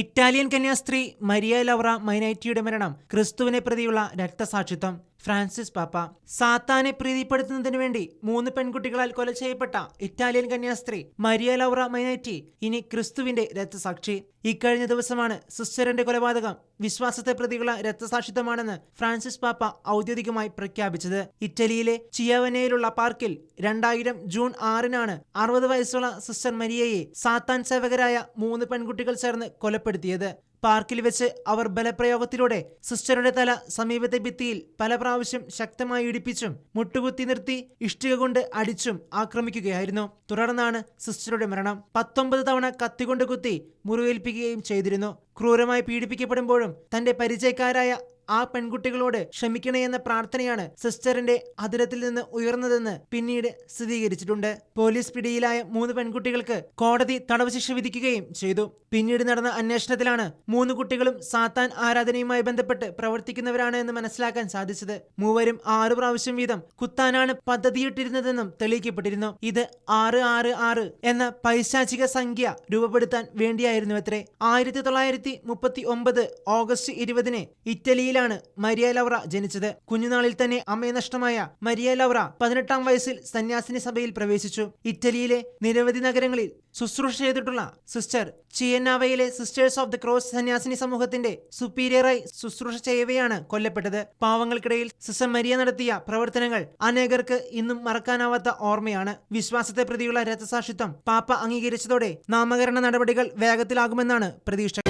Italian കന്യാസ്ത്രീ Maria ലവറ മൈനൈറ്റിയുടെ മരണം ക്രിസ്തുവിനെ പ്രതിയുള്ള രക്തസാക്ഷിത്വം. ഫ്രാൻസിസ് പാപ്പ സാത്താനെ പ്രീതിപ്പെടുത്തുന്നതിനു വേണ്ടി മൂന്ന് പെൺകുട്ടികളാൽ കൊല ചെയ്യപ്പെട്ട ഇറ്റാലിയൻ കന്യാസ്ത്രീ മരിയ ലൗറ മൈനറ്റി ഇനി ക്രിസ്തുവിന്റെ രക്തസാക്ഷി. ഇക്കഴിഞ്ഞ ദിവസമാണ് സിസ്റ്ററിന്റെ കൊലപാതകം. വിശ്വാസത്തെ പ്രതികള രക്തസാക്ഷിത്വമാണെന്ന് ഫ്രാൻസിസ് പാപ്പ ഔദ്യോഗികമായി പ്രഖ്യാപിച്ചത്. ഇറ്റലിയിലെ ചിയവനയിലുള്ള പാർക്കിൽ രണ്ടായിരം ജൂൺ ആറിനാണ് അറുപത് വയസ്സുള്ള സിസ്റ്റർ മരിയയെ സാത്താൻ സേവകരായ മൂന്ന് പെൺകുട്ടികൾ ചേർന്ന് കൊലപ്പെടുത്തിയത്. പാർക്കിൽ വെച്ച് അവർ ബലപ്രയോഗത്തിലൂടെ സിസ്റ്ററുടെ തല സമീപത്തെ ഭിത്തിയിൽ പല പ്രാവശ്യം ശക്തമായി ഇടിപ്പിച്ചും മുട്ടുകുത്തി നിർത്തി ഇഷ്ടിക കൊണ്ട് അടിച്ചും ആക്രമിക്കുകയായിരുന്നു. തുടർന്നാണ് സിസ്റ്ററുടെ മരണം. പത്തൊമ്പത് തവണ കത്തികൊണ്ട് കുത്തി മുറിവേൽപ്പിക്കുകയും ചെയ്തിരുന്നു. ക്രൂരമായി പീഡിപ്പിക്കപ്പെടുമ്പോഴും തന്റെ പരിചയക്കാരായ ആ പെൺകുട്ടികളോട് ക്ഷമിക്കണേ എന്ന പ്രാർത്ഥനയാണ് സിസ്റ്ററിന്റെ അതിരത്തിൽ നിന്ന് ഉയർന്നതെന്ന് പിന്നീട് സ്ഥിരീകരിച്ചിട്ടുണ്ട്. പോലീസ് പിടിയിലായ മൂന്ന് പെൺകുട്ടികൾക്ക് കോടതി തടവ് ശിക്ഷ വിധിക്കുകയും ചെയ്തു. പിന്നീട് നടന്ന അന്വേഷണത്തിലാണ് മൂന്ന് കുട്ടികളും സാത്താൻ ആരാധനയുമായി ബന്ധപ്പെട്ട് പ്രവർത്തിക്കുന്നവരാണ് എന്ന് മനസ്സിലാക്കാൻ സാധിച്ചത്. മൂവരും ആറു പ്രാവശ്യം വീതം കുത്താനാണ് പദ്ധതിയിട്ടിരുന്നതെന്നും തെളിയിക്കപ്പെട്ടിരുന്നു. ഇത് ആറ് ആറ് ആറ് എന്ന പൈശാചിക സംഖ്യ രൂപപ്പെടുത്താൻ വേണ്ടിയായിരുന്നു അത്രേ. ആയിരത്തി തൊള്ളായിരത്തി മുപ്പത്തി ഒമ്പത് ഓഗസ്റ്റ് ഇരുപതിന് ഇറ്റലിയിലാണ് മരിയ ലൗറ ജനിച്ചത്. കുഞ്ഞുനാളിൽ തന്നെ അമ്മയെ നഷ്ടമായ മരിയ ലൗറ പതിനെട്ടാം വയസ്സിൽ സന്യാസിനി സഭയിൽ പ്രവേശിച്ചു. ഇറ്റലിയിലെ നിരവധി നഗരങ്ങളിൽ ശുശ്രൂഷ ചെയ്തിട്ടുള്ള സിസ്റ്റർ ചിയന്നാവയിലെ സിസ്റ്റേഴ്സ് ഓഫ് ദി ക്രോസ് സന്യാസിനി സമൂഹത്തിന്റെ സുപ്പീരിയറായി ശുശ്രൂഷ ചെയ്യവെയാണ് കൊല്ലപ്പെട്ടത്. പാവങ്ങൾക്കിടയിൽ സിസ്റ്റർ മരിയ നടത്തിയ പ്രവർത്തനങ്ങൾ അനേകർക്ക് ഇന്നും മറക്കാനാവാത്ത ഓർമ്മയാണ്. വിശ്വാസത്തെ പ്രതിയുള്ള രക്തസാക്ഷിത്വം പാപ്പ അംഗീകരിച്ചതോടെ നാമകരണ നടപടികൾ വേഗത്തിലാകുമെന്നാണ് പ്രതീക്ഷ.